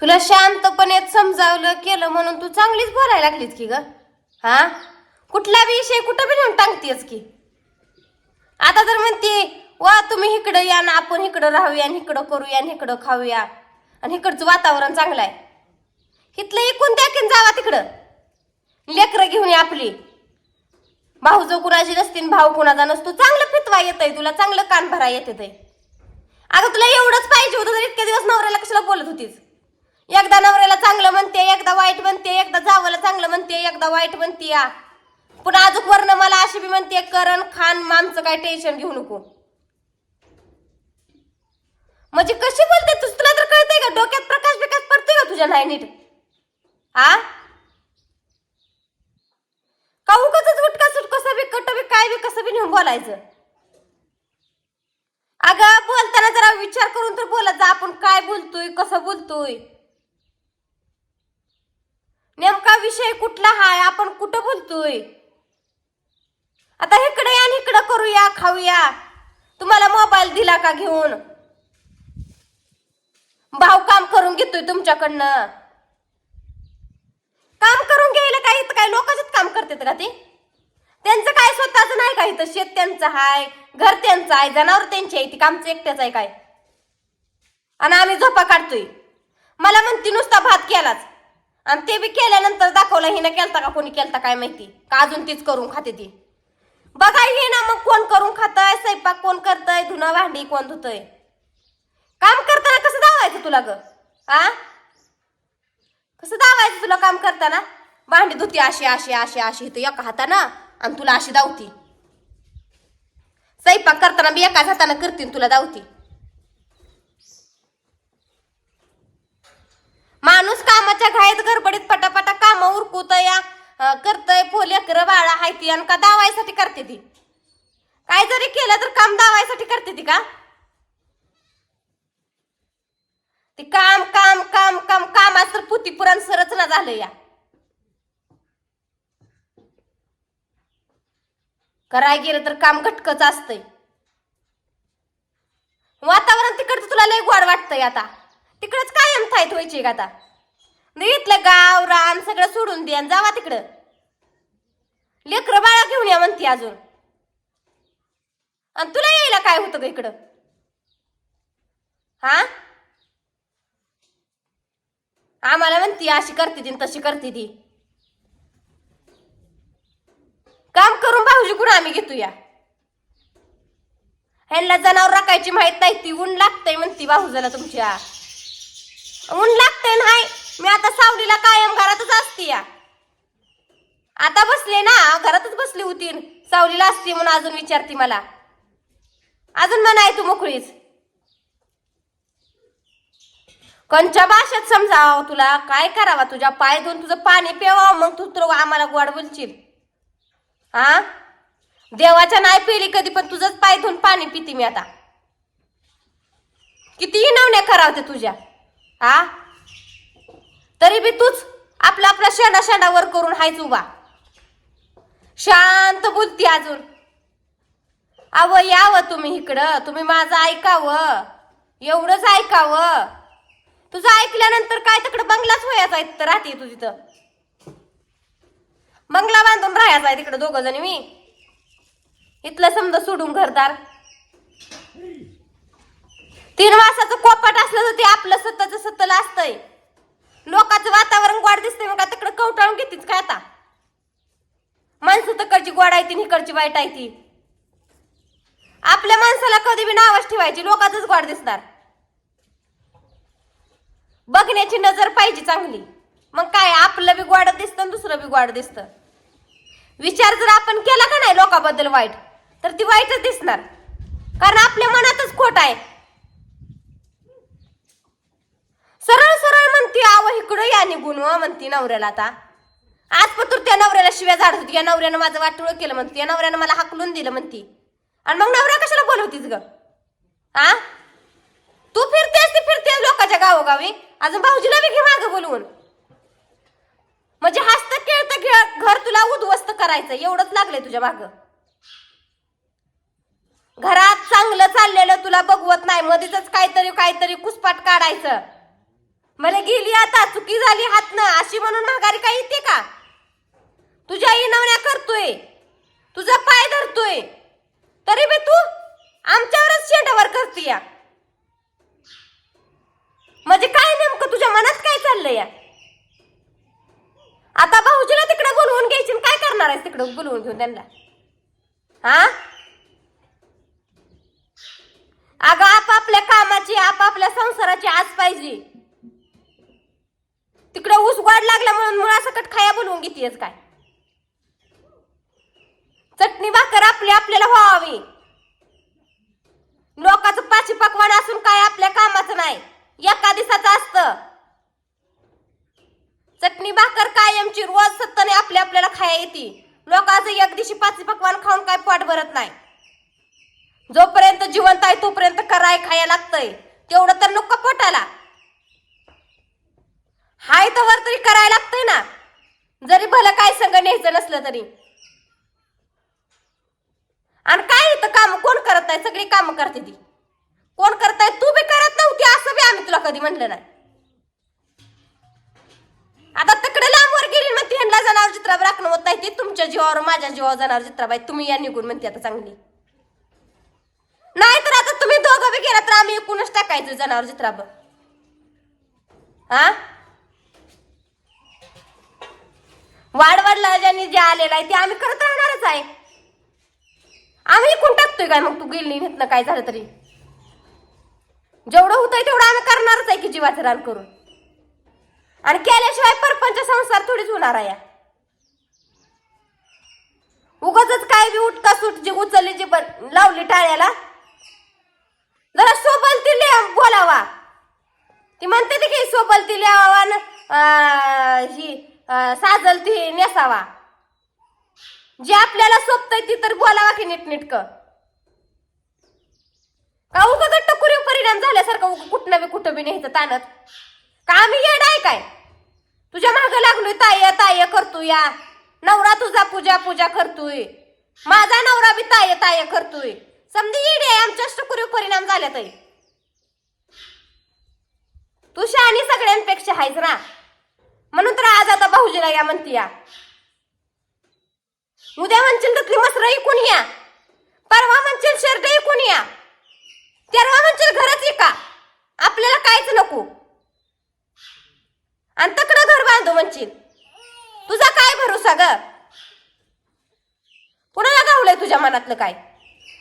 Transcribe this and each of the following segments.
तुला शांतपणे समजावलं केलं म्हणून तू चांगलीच बोलायला लागलीस की ग? हा? कुठला बी विषय कुठं बी नेऊन टांगतेस की? आता जर म्हणते वा तुम्ही इकडं या ना आपण इकडं राहूया आणि इकडं करूया आणि इकडं खाऊया. आणि इकडचं वातावरण चांगलं आहे. इथलं एकूण द्याकीन जावा तिकडं. लेकरं घेऊन ये आपली. भाऊ जो कुणाची नसतीन भाऊ कुणाचा नसतो. चांगलं फितवा आहे तुला चांगलं कान भरा येते ते अगं तुला एवढंच पाहिजे होतं तर इतके दिवस नवऱ्याला कशाला बोलत होतीस? एकदा नवऱ्याला चांगलं म्हणते एकदा वाईट म्हणते एकदा जावाला चांगलं म्हणते एकदा वाईट म्हणते या. पुन्हा अजून वर्ण मला अशी बी म्हणते करण खान मामचं काय टेन्शन घेऊ नको. म्हणजे कशी बोलते तू? तुला तर कळतंय का? डोक्यात प्रकाश बिकाश पडतोय का तुझ्या नाही नीट हा का उगाच उठका सुट कसं बी कट बी काय बी कसं बी नेऊन बोलायचं? अगं बोलताना जरा विचार करून तर बोलत जा आपण काय बोलतोय कसं बोलतोय? नेमका विषय कुठला हाय? आपण कुठं बोलतोय? आता इकडे या आणि इकडं करूया खाऊया. तुम्हाला मोबाईल दिला का घेऊन? भाऊ काम करून घेतोय तुमच्याकडनं. काम करून घ्यायला काय इथं काय लोकांचेच काम करतात का ते? त्यांचं काय स्वतःच नाही का इथं? शेत त्यांचं हाय घर त्यांचं आहे जनावर त्यांची आहे ती कामचं एकट्याच आहे काय? आणि आम्ही झोपा काढतोय. मला म्हणती नुसता भात केलाच. आणि ते बी केल्यानंतर दाखवलं हिनं केलता का कोणी केलता काय माहिती? का अजून तीच करून खाते ती? बघा ये ना मग कोण करून खातय स्वयंपाक कोण करतय धुणं भांडी कोण धुतय? काम करताना कसं दावायचं तुला ग? आ? कसं दावायचं तुला काम करताना? भांडी धुती अशी अशी अशी अशी तू एका हातानं आणि तुला अशी दावती. स्वयंपाक करताना बी एकाच हातानं करतीन तुला दावती. माणूस कामाच्या घाईत गडबडीत पटापटा काम उरकूत या करतय फोल लेकरं बाळा हायती आणि का दावायसाठी करते ती? काय जरी केलं तर काम दावायसाठी करते ती का? ती काम काम काम काम कामाच तर पुती पुराण सरचना झालं या. कराय गेलं तर काम घटकच असतंय. वातावरण तिकडचं तुला लय गोड वाटतंय आता. तिकडच कायम थायत व्हायची का आता. इथलं गाव रान सगळं सोडून दे आणि जावा तिकडं. लेकरं बाळा घेऊन या म्हणते अजून. आणि तुला यायला काय होतं ग इकडं? हा? आम्हाला म्हणती अशी करते ती तशी करते ती. काम करून भाऊजी कुठं आम्ही घेतो या? ह्यांना जनावर राखायची माहीत नाही ती ऊन लागतंय म्हणती भाऊजाला तुमच्या. ऊन लागते नाही. मी आता सावलीला कायम घरातच असते या. आता बसले ना घरातच बसली होती. सावलीला असते म्हणून अजून विचारते मला. अजून म्हणाय तू मोकळीच. कोणच्या भाषेत समजावं तुला. काय करावा तुझ्या पाय धुवून तुझं पाणी प्यावा मग तू तर आम्हाला गोड बोलशील. हा देवाच्या नाही पिली कधी पण तुझंच पाय धुवून पाणी पिते मी आता. किती नवण्या करावते तुझ्या. हा? तरी बी तूच आपला आपला शेंडा शेंडावर करून हायच उभा. शांत बोलती अजून. अव यावं तुम्ही इकडं. तुम्ही माझं ऐकावं. एवढंच ऐकावं. तुझं ऐकल्यानंतर काय तिकडं बंगलाच व्हायचा आहे तर राहते तुझी तर बंगला बांधून राहायचा आहे तिकडं दोघं जणी मी. इथलं समजा सोडून घरदार. तीन मासाचं कोपाट असलं तर ते आपलं सत्ताचं सत्तल असतंय. लोकांचं वातावरण गोड दिसतंय मग आता तिकडं कवटाळून घेतीच काय आता? माणसं तिकडची गोड आहे ती निकडची इकडची वाईट आहे ती. आपल्या माणसाला कधी बी नावच ठेवायची लोकांचंच गोड दिसणार. बघण्याची नजर पाहिजे चांगली. मग काय आपलं बी गोड दिसतं आणि दुसरं बी गोड दिसतं. विचार जर आपण केला का नाही लोकांबद्दल वाईट तर ती वाईटच दिसणार. कारण आपल्या मनातच खोट आहे. की आव इकडं या निघून व म्हणती नवऱ्याला आता. आज पण त्या नवऱ्याला शिव्या झाडत होती. या नवऱ्यानं माझं वाटोळ केलं म्हणते. या नवऱ्यानं मला हाकलून दिलं म्हणती. आणि मग नवऱ्या कशाला बोलवतीस ग? आ? तू फिरतेस ती फिरतेस लोकांच्या गावोगावी. अजून भाऊजीला बी घे मागं बोलवून. म्हणजे हसत खेळत खेळ घर तुला उद्ध्वस्त करायचं. एवढंच लागलंय तुझ्या माग. घरात चांगलं चाललेलं तुला बघवत नाही. मध्येच काहीतरी काहीतरी कुसपाट काढायचं. मला गेली आता चुकी झाली हात ना अशी म्हणून माघारी काय येते का? तुझ्या इनवण्या करतोय. तुझा पाय धरतोय. तरी बे तू आमच्यावरच शेंडावर करते या. म्हणजे काय नेमकं तुझ्या मनात काय चाललंय या? आता भाऊजीला तिकडे बोलवून घ्यायची काय करणार आहेस तिकडे बोलवून घेऊन त्यांना? हा? अगं आपापल्या कामाची आपापल्या संसाराची आज पाहिजे. तिकडे ऊस वाढ लागला म्हणून मुळासकट खाया बोलवून घेतेस काय? चटणी भाकर आपली आपल्याला व्हावी. लोकांचं पाची पकवान असून काय आपल्या कामाचं नाही. एका दिवसाचं असतं. चटणी भाकर कायमची रोज सत्ताने आपल्या आपल्याला खाया येते. लोकांचं एक दिवशी पाची पकवान खाऊन काय पोट भरत नाही. जोपर्यंत जिवंत आहे तोपर्यंत कराय खाया लागतंय. तेवढं तर नको पोटाला. हाय तर तरी करायला लागतंय ना. जरी भलं काय संग न्यायचं नसलं तरी. आणि काय इथं काम कोण करत आहे सगळी कामं करते ती. कोण करत आहे तू बी करत नव्हती असं बी आम्ही तुला कधी म्हणलं नाही. आता तिकडे लांबवर गेली मग ह्यांना जनावर चित्राबाई राखणं होत नाही ते तुमच्या जीवावर माझ्या जीवावर जनावर चित्राबाई तुम्ही या निघून म्हणते आता चांगली. नाही तर आता तुम्ही दोघं बी गेला तर आम्ही एकूणच टाकायचं जनावर चित्राब हा वाढवाडला ज्यांनी जे आलेलं आहे ते आम्ही करत राहणारच आहे. आम्ही एकूण टाकतोय काय? मग तू गेली घेतलं काय झालं तरी? जेवढं होतंय तेवढं आम्ही करणारच आहे की जीवाचं रान करून. आणि केल्याशिवाय परपंच संसार थोडीच होणार आहे उगाच काय बी उठका सुट जी उचलली जी लावली टाळ्याला. जरा सोबल लिहा बोलावा. ती म्हणते की सोबलती लिहावा ही साजल ती नेसावा. जे आपल्याला सोबतय ती तर बोलावा की नीटनीटकं. का उगा टकुरी परिणाम झाल्यासारखं उगा कुठनं बी कुठं बी न्यायचं ताणत का आम्ही येड आहे काय? तुझ्या माग लागलोय ताय ताय करतो या. नवरा तुझा पूजा पूजा करतोय. माझा नवरा बी ताय ताय करतोय. समजी येड आहे आमच्या टकुरी परिणाम झाल्या तरी तू शहाणी सगळ्यांपेक्षा आहेस ना. म्हणून तर आज आता भाऊजीला या म्हणती या. उद्या म्हणशील तर मसर ऐकून या. परवा म्हणशील शर्ट ऐकून या. तेरवा म्हणशील घरच एका आपल्याला कायच नको. आणि तकडं घर बांधू म्हणशील. तुझा काय भरोसा ग? कुणाला गावलंय तुझ्या मनातलं काय?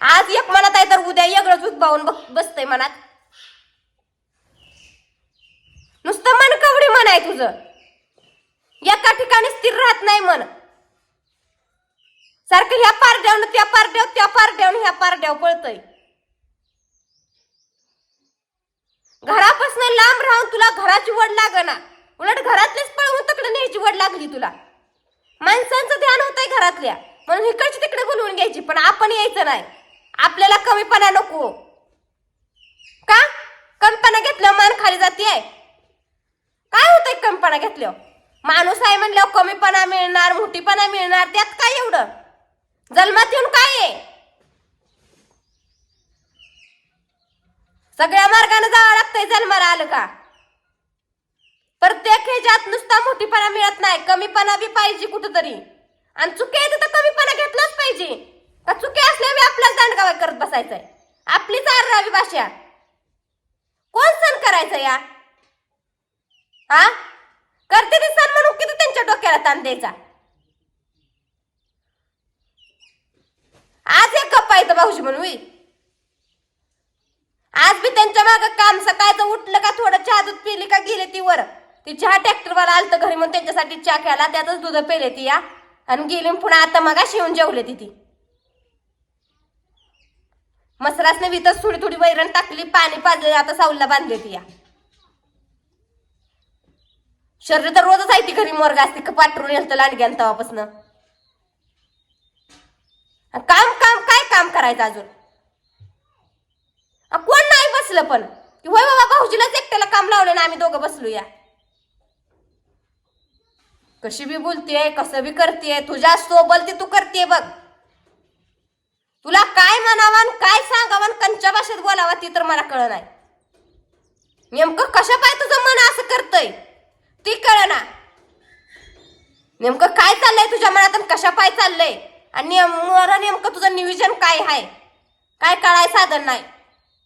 आज एक मनात आहे तर उद्या एकडंच उद्भावून बस- बसतंय मनात. नुसतं मन कवडी मन आहे तुझं. एका ठिकाणी स्थिर राहत नाही मन सारखं ह्या पारड्यावनं त्या पारड्याव त्या पारड्यावनं ह्या पारड्याव पळतय. घरापासून लांब राहून तुला घराची वड लागना. उलट घरातलेच पळवून तिकडे न्यायची वड लागली तुला. माणसांचं ध्यान होतंय घरातल्या. म्हणून इकडची तिकडे बोलवून घ्यायची पण आपण यायचं नाही. आपल्याला कमीपणा नको. का? कमीपणा घेतल्यावर मान खाली जाते काय होतंय कमीपणा घेतल्यावर? माणूस आहे म्हणल्यावर कमीपणा मिळणार मोठीपणा मिळणार त्यात काय एवढं? जन्मात येऊन काय आहे? सगळ्या मार्गाने जावं लागतंय जन्माला आलं का? प्रत्येक ह्याच्यात नुसता मोठीपणा मिळत नाही कमीपणा बी पाहिजे कुठंतरी. आणि चुकी आहे तर कमीपणा घेतलाच पाहिजे. का चुकी असल्या बी आपल्याच दांडगावा करत बसायचंय. आपलीच आररावी भाषा. कोण सण करायचं या? हा? करते ते सण म्हणून किती त्यांच्या डोक्याला ताण द्यायचा? आज एक गप्पा येतं भाऊजी म्हणून होई. आज बी त्यांच्या माग काम सकाळचं उठलं का थोडं चहा दूध पिली का गेले ती वर. ती चहा ट्रॅक्टरवाला आलतं घरी म्हणून त्यांच्यासाठी चहा खेळाला त्यातच दूध पेले ती या. आणि गेली पुन्हा आता मगा शिवून जेवले ती ती. मसरासने वितच थोडी थोडी वैरण टाकली पाणी पाजले आता साऊलला बांधले ती या. शरीर तर रोजच आहे ती घरी मोरगा असते का पाठरून येईल तर लांडग्यान तेव्हापासनं. काम काम काय काम करायचं अजून? कोण नाही बसलं पण. की होय बाबा भाऊजीलाच एकट्याला काम लावलं ना आम्ही दोघं बसलो या कशी बी बोलतेय कसं बी करतेय तुझ्या सोबल ते तू करतेय बघ. तुला काय म्हणावं काय सांगावं आणि कंच्या भाषेत बोलावा ती तर मला कळ नाही. नेमकं कसं पाय तुझं मन असं करतय? ती कळ ना नेमकं काय चाललंय तुझ्या मनात कशा पाय चाललंय? आणि नेम- नेमकं तुझं नियोजन काय आहे? काय कळाय साधन नाही.